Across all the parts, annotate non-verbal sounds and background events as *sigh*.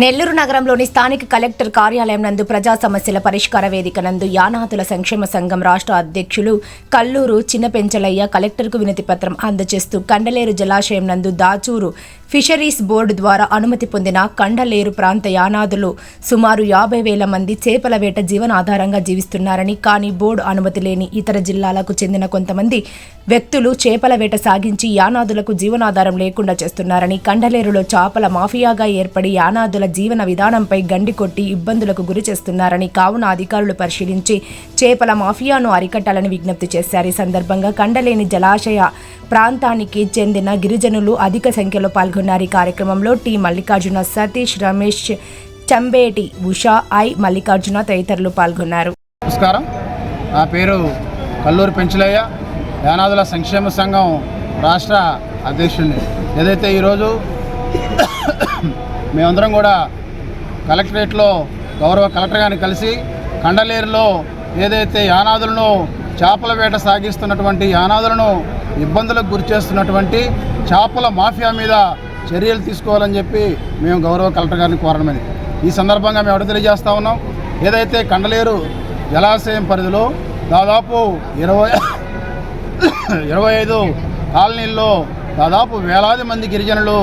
నెల్లూరు నగరంలోని స్థానిక కలెక్టర్ కార్యాలయం నందు ప్రజా సమస్యల పరిష్కార వేదిక నందు యానాదుల సంక్షేమ సంఘం రాష్ట్ర అధ్యక్షులు కల్లూరు చిన్నపెంచలయ్య కలెక్టర్కు వినతి పత్రం అందజేస్తూ కండలేరు జలాశయం నందు దాచూరు ఫిషరీస్ బోర్డు ద్వారా అనుమతి పొందిన కండలేరు ప్రాంత యానాదులు సుమారు యాభై వేల మంది చేపల వేట జీవనాధారంగా జీవిస్తున్నారని కానీ బోర్డు అనుమతి లేని ఇతర జిల్లాలకు చెందిన కొంతమంది వ్యక్తులు చేపల వేట సాగించి యానాదులకు జీవనాధారం లేకుండా చేస్తున్నారని కండలేరులో చేపల మాఫియాగా ఏర్పడి యానాదుల జీవన విధానంపై గండి కొట్టి ఇబ్బందులకు గురి చేస్తున్నారని కావున అధికారులు పరిశీలించి చేపల మాఫియాను అరికట్టాలని విజ్ఞప్తి చేశారు. ఈ సందర్భంగా కండలేని జలాశయ ప్రాంతానికి చెందిన గిరిజనులు అధిక సంఖ్యలో పాల్గొన్నారు. ఈ కార్యక్రమంలో టి మల్లికార్జున సతీష్ రమేష్ చంబేటి ఉషా ఐ మల్లికార్జున తదితరులు పాల్గొన్నారు. నమస్కారం. నా పేరు కల్లూరు పెంచులయ్య. యానాదుల సంక్షేమ సంఘం రాష్ట్ర అధ్యక్షుడిని. ఏదైతే ఈరోజు మేమందరం కూడా కలెక్టరేట్లో గౌరవ కలెక్టర్ గారిని కలిసి కండలేరులో ఏదైతే యానాదులను చేపల వేట సాగిస్తున్నటువంటి యానాదులను ఇబ్బందులకు గురి చేస్తున్నటువంటి చేపల మాఫియా మీద చర్యలు తీసుకోవాలని చెప్పి మేము గౌరవ కలెక్టర్ గారిని కోరడమని ఈ సందర్భంగా మేము ఎవరు తెలియజేస్తా ఉన్నాం? ఏదైతే కండలేరు జలాశయం పరిధిలో దాదాపు ఇరవై *coughs* ఇరవై ఐదు కాలనీల్లో దాదాపు వేలాది మంది గిరిజనులు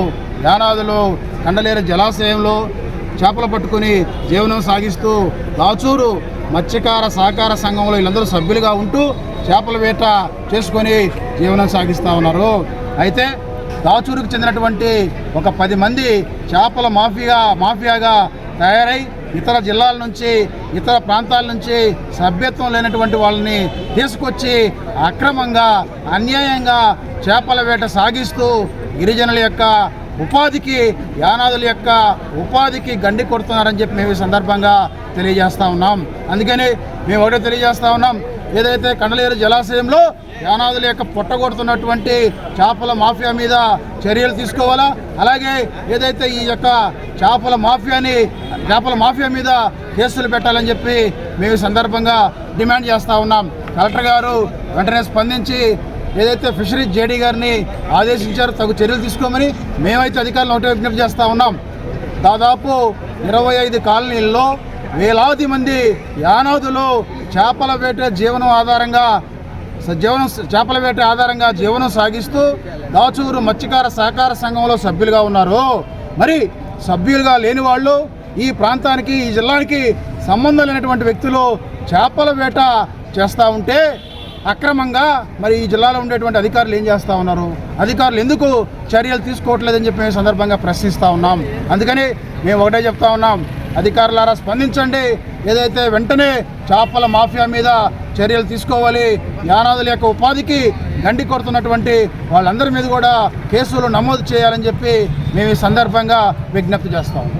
యానాదులు కండలేరు జలాశయంలో చేపలు పట్టుకుని జీవనం సాగిస్తూ దాచూరు మత్స్యకార సహకార సంఘంలో వీళ్ళందరూ సభ్యులుగా ఉంటూ చేపల వేట చేసుకొని జీవనం సాగిస్తూ ఉన్నారు. అయితే దాచూరుకు చెందినటువంటి ఒక పది మంది చేపల మాఫియా మాఫియాగా తయారై ఇతర జిల్లాల నుంచి ఇతర ప్రాంతాల నుంచి సభ్యత్వం లేనటువంటి వాళ్ళని తీసుకొచ్చి అక్రమంగా అన్యాయంగా చేపల వేట సాగిస్తూ గిరిజనుల యొక్క ఉపాధికి యానాదుల యొక్క ఉపాధికి గండి కొడుతున్నారని చెప్పి మేము ఈ సందర్భంగా తెలియజేస్తూ ఉన్నాం. అందుకని మేము ఒకటే తెలియజేస్తూ ఉన్నాం. ఏదైతే కండలేరు జలాశయంలో యానాదుల యొక్క పొట్టగొడుతున్నటువంటి చేపల మాఫియా మీద చర్యలు తీసుకోవాలా? అలాగే ఏదైతే ఈ యొక్క చేపల మాఫియాని చేపల మాఫియా మీద కేసులు పెట్టాలని చెప్పి మేము ఈ సందర్భంగా డిమాండ్ చేస్తూ ఉన్నాం. కలెక్టర్ గారు వెంటనే స్పందించి ఏదైతే ఫిషరీస్ జేడీ గారిని ఆదేశించారో తగు చర్యలు తీసుకోమని మేమైతే అధికారులు ఒకటే విజ్ఞప్తి చేస్తూ ఉన్నాం. దాదాపు ఇరవై ఐదు కాలనీల్లో వేలాది మంది యానాదులు చేపల వేట జీవనం ఆధారంగా జీవనం చేపల వేట ఆధారంగా జీవనం సాగిస్తూ దాచూరు మత్స్యకార సహకార సంఘంలో సభ్యులుగా ఉన్నారు. మరి సభ్యులుగా లేని వాళ్ళు ఈ ప్రాంతానికి ఈ జిల్లానికి సంబంధం లేనటువంటి వ్యక్తులు చేపల వేట చేస్తూ ఉంటే అక్రమంగా మరి ఈ జిల్లాలో ఉండేటువంటి అధికారులు ఏం చేస్తూ ఉన్నారు? అధికారులు ఎందుకు చర్యలు తీసుకోవట్లేదని చెప్పి మేము సందర్భంగా ప్రశ్నిస్తూ ఉన్నాం. అందుకని మేము ఒకటే చెప్తా ఉన్నాం. అధికారులారా స్పందించండి. ఏదైతే వెంటనే చేపల మాఫియా మీద చర్యలు తీసుకోవాలి యానాదుల యొక్క ఉపాధికి గండి కొడుతున్నటువంటి వాళ్ళందరి మీద కూడా కేసులు నమోదు చేయాలని చెప్పి మేము ఈ సందర్భంగా విజ్ఞప్తి చేస్తాము